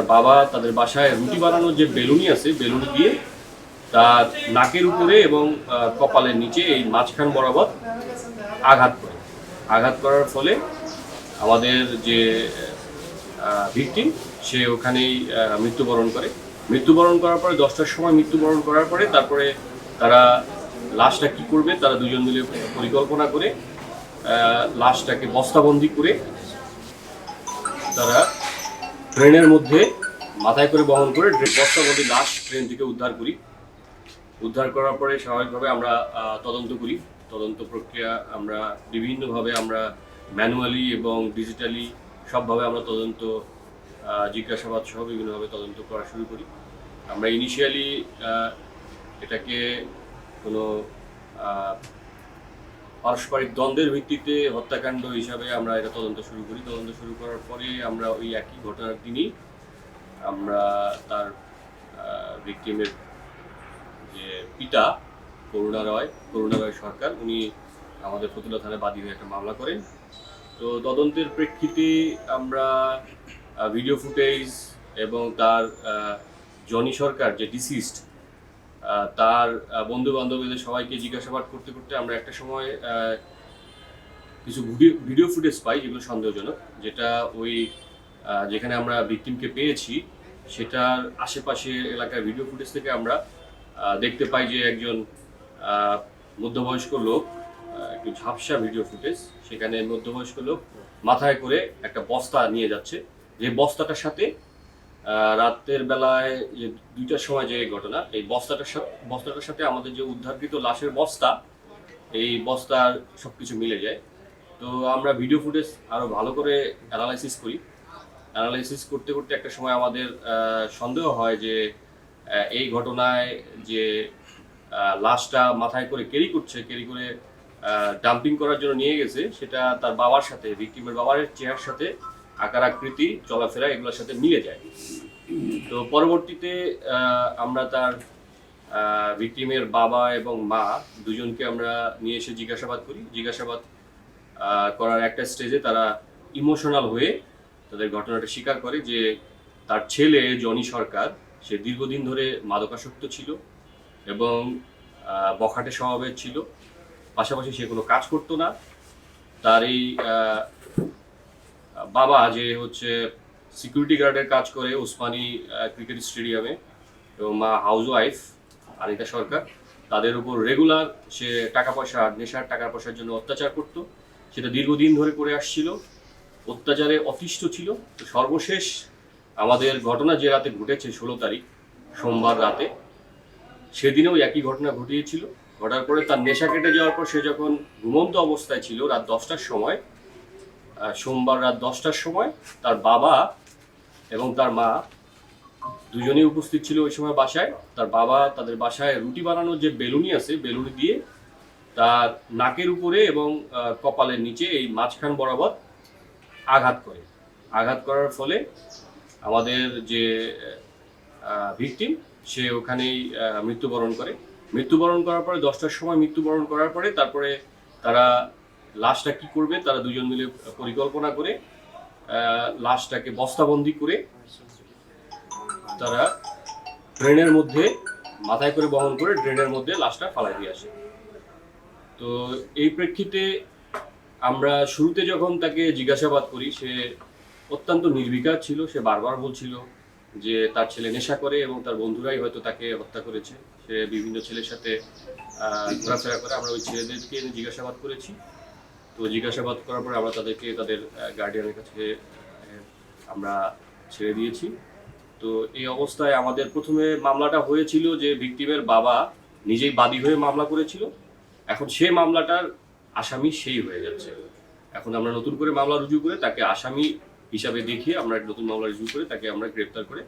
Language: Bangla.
তার বাবা তাদের বাসায় রুটি বানানোর যে বেলুনি আছে, বেলুনি দিয়ে তার নাকের উপরে এবং কপালের নিচে এই মাঝখান বরাবর আঘাত করে। আঘাত করার ফলে আমাদের যে ভিকটিম, সে ওখানেই মৃত্যুবরণ করে। মৃত্যুবরণ করার পরে দশটার সময় মৃত্যুবরণ করার পরে তারপরে তারা লাশটা কি করবে, তারা দুজন মিলে পরিকল্পনা করে লাশটাকে বস্তাবন্দি করে তারা ট্রেনের মধ্যে মাথায় করে বহন করে বস্তাবন্দি লাশ ট্রেন থেকে উদ্ধার করি। উদ্ধার করার পরে স্বাভাবিকভাবে আমরা তদন্ত করি। তদন্ত প্রক্রিয়া আমরা বিভিন্নভাবে আমরা ম্যানুয়ালি এবং ডিজিটালি সবভাবে আমরা তদন্ত জিজ্ঞাসাবাদ সহ বিভিন্নভাবে তদন্ত করা শুরু করি। আমরা ইনিশিয়ালি এটাকে কোনো পারস্পরিক দ্বন্দ্বের ভিত্তিতে হত্যাকাণ্ড হিসাবে আমরা এটা তদন্ত শুরু করি। তদন্ত শুরু করার পরে আমরা ওই একই ঘটনার দিনই আমরা তার ভিকটিমের যে পিতা, করুণা রয় করুণা রয় সরকার, উনি আমাদের ফতুল্লা থানায় বাদী হয়ে একটা মামলা করেন। তো তদন্তের প্রেক্ষিতে আমরা ভিডিও ফুটেজ এবং তার জনি সরকার, যে ডিসিস্ট তার বন্ধু বান্ধবীদের সবাইকে জিজ্ঞাসাবাদ করতে করতে আমরা একটা সময় কিছু ভিডিও ফুটেজ পাই যেগুলো সন্দেহজনক, যেটা ওই যেখানে আমরা ভিকটিমকে পেয়েছি, সেটার আশেপাশে এলাকার ভিডিও ফুটেজ থেকে আমরা দেখতে পাই যে একজন মধ্যবয়স্ক লোক একটু ঝাপসা ভিডিও ফুটেজ, সেখানে মধ্যবয়স্ক লোক মাথায় করে একটা বস্তা নিয়ে যাচ্ছে, যে বস্তাটার সাথে রাতের বেলায় যে দুইটার সময় যে ঘটনা, এই বস্তাটার সাথে বস্তাটার সাথে আমাদের যে উদ্ধারকৃত লাশের বস্তা, এই বস্তার সব কিছু মিলে যায়। তো আমরা ভিডিও ফুটেজ আরও ভালো করে অ্যানালাইসিস করি। অ্যানালাইসিস করতে করতে একটা সময় আমাদের সন্দেহ হয় যে এই ঘটনায় যে লাশটা মাথায় করে ক্যারি করছে ক্যারি করে ডাম্পিং করার জন্য নিয়ে গেছে, সেটা তার বাবার সাথে ভিকটিমের বাবার চেহারার সাথে আকার আকৃতি চলাফেরা এগুলোর সাথে মিলে যায়। তো পরবর্তীতে আমরা তার ভিকটিমের বাবা এবং মা দুজনকে আমরা নিয়ে এসে জিজ্ঞাসাবাদ করি। জিজ্ঞাসাবাদ করার একটা স্টেজে তারা ইমোশনাল হয়ে তাদের ঘটনাটা স্বীকার করে যে তার ছেলে জনি সরকার, সে দীর্ঘদিন ধরে মাদকাসক্ত ছিল এবং বখাটে স্বভাবের ছিল। পাশাপাশি সে কোনো কাজ করতো না। তার এই বাবা যে হচ্ছে সিকিউরিটি গার্ডের কাজ করে ওসমানী ক্রিকেট স্টেডিয়ামে এবং মা হাউস ওয়াইফ আনিতা সরকার, তাদের উপর রেগুলার সে টাকা পয়সা, নেশার টাকা পয়সার জন্য অত্যাচার করত। সেটা দীর্ঘদিন ধরে করে আসছিল। অত্যাচারে অতিষ্ঠ ছিল। তো সর্বশেষ আমাদের ঘটনা যে রাতে ঘটেছে ষোলো তারিখ, সোমবার রাতে, সেদিনেও একই ঘটনা ঘটিয়েছিল। ঘটার পরে তার নেশা কেটে যাওয়ার পর সে যখন ঘুমন্ত অবস্থায় ছিল রাত দশটার সময় সোমবার রাত দশটার সময়, তার বাবা এবং তার মা দুজনেই উপস্থিত ছিল ওই সময় বাসায়। তার বাবা তাদের বাসায় রুটি বানানোর যে বেলুনি আছে, বেলুনি দিয়ে তার নাকের উপরে এবং কপালের নিচে এই মাঝখান বরাবর আঘাত করে। আঘাত করার ফলে আমাদের যে ভিকটিম, সে ওখানেই মৃত্যুবরণ করে। মৃত্যুবরণ করার পরে দশটার সময় মৃত্যুবরণ করার পরে তারপরে তারা লাশটা কি করবে, তারা দুজন মিলে পরিকল্পনা করে লাশটাকে বস্তাবন্দি করে তারা ট্রেনের মধ্যে, মাথায় করে বহন করে ট্রেনের মধ্যে লাশটা ফালাই দিয়ে আসে। তো এই প্রেক্ষিতে আমরা শুরুতে যখন তাকে জিজ্ঞাসাবাদ করি, সে অত্যন্ত নির্বিকার ছিল, সে বারবার বলছিল যে তার ছেলে নেশা করে এবং তার বন্ধুরাই হয়তো তাকে হত্যা করেছে। সে বিভিন্ন ছেলের সাথে ঘোরাফেরা করে আমরা ওই ছেলেদেরকে জিজ্ঞাসাবাদ করেছি। তো জিজ্ঞাসাবাদ করার পরে আমরা তাদেরকে, তাদের গার্ডিয়ানের কাছে আমরা ছেড়ে দিয়েছি। তো এই অবস্থায় আমাদের প্রথমে মামলাটা হয়েছিল যে ভিকটিমের বাবা নিজেই বাদী হয়ে মামলা করেছিল। এখন সে মামলাটার আসামি সেই হয়ে যাচ্ছে। এখন আমরা নতুন করে মামলা রুজু করে তাকে আসামি হিসাবে দেখিয়ে আমরা নতুন মামলা রুজু করে তাকে আমরা গ্রেপ্তার করে